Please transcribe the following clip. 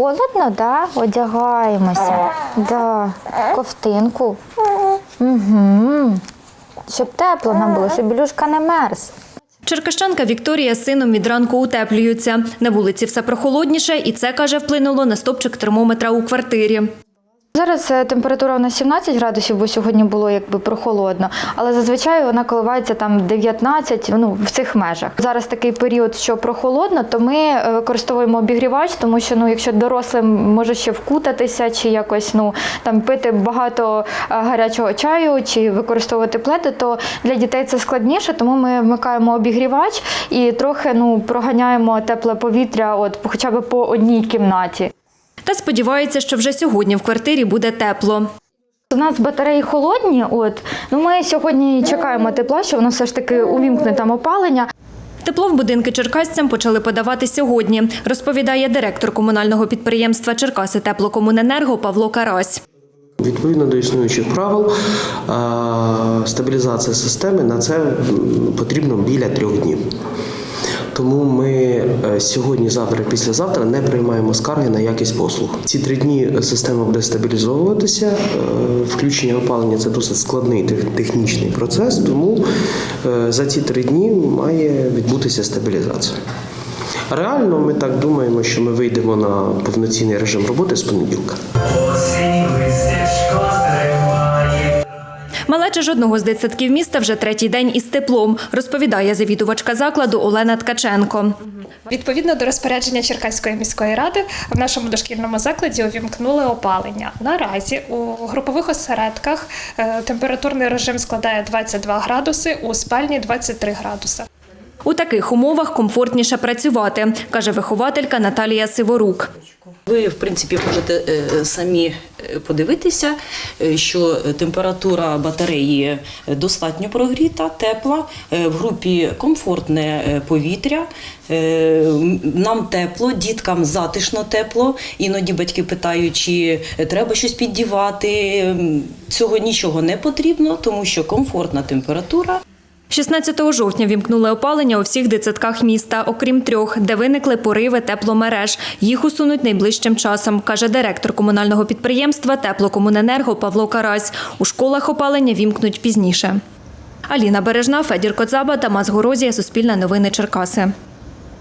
Холодно, да? Одягаємося. Да. Ковтинку. Угу. Щоб тепло нам було, щоб Білюшка не мерз. Черкащанка Вікторія з сином від ранку утеплюються. На вулиці все прохолодніше, і це, каже, вплинуло на стопчик термометра у квартирі. Зараз е, температура у нас 17 градусів, бо сьогодні було якби прохолодно, але зазвичай вона коливається там 19, ну в цих межах. Зараз такий період, що прохолодно, то ми е, використовуємо обігрівач, тому що ну, якщо дорослим може ще вкутатися, чи якось ну там пити багато е, гарячого чаю, чи використовувати пледи, то для дітей це складніше, тому ми вмикаємо обігрівач і трохи ну проганяємо тепле повітря, от хоча б по одній кімнаті. Та сподівається, що вже сьогодні в квартирі буде тепло. У нас батареї холодні. От ну ми сьогодні чекаємо тепла, що воно все ж таки увімкне там опалення. Тепло в будинки черкасцям почали подавати сьогодні, розповідає директор комунального підприємства Черкаси Теплокомуненерго Павло Карась. Відповідно до існуючих правил, стабілізація системи на це потрібно біля трьох днів. Тому ми е, сьогодні, завтра, післязавтра не приймаємо скарги на якість послуг. Ці три дні система буде стабілізовуватися. Е, Включення опалення це досить складний технічний процес, тому е, за ці три дні має відбутися стабілізація. Реально, ми так думаємо, що ми вийдемо на повноцінний режим роботи з понеділка. Малеча жодного з дитсадків міста вже третій день із теплом, розповідає завідувачка закладу Олена Ткаченко. Відповідно до розпорядження Черкаської міської ради в нашому дошкільному закладі увімкнули опалення. Наразі у групових осередках е, температурний режим складає 22 градуси, у спальні 23 градуси. У таких умовах комфортніше працювати, каже вихователька Наталія Сиворук. Ви, в принципі, можете е, самі е, подивитися, е, що температура батареї достатньо прогріта, тепла, в групі комфортне повітря. Нам тепло, діткам затишно тепло. Іноді батьки питають, чи треба щось піддівати. Цього нічого не потрібно, тому що комфортна температура. 16 жовтня вімкнули опалення у всіх дитсадках міста, окрім трьох, де виникли пориви тепломереж. Їх усунуть найближчим часом, каже директор комунального підприємства Теплокомуненерго Павло Карась. У школах опалення вімкнуть пізніше. Аліна Бережна, Федір Коцаба, Тамас Горозія, Суспільне новини Черкаси.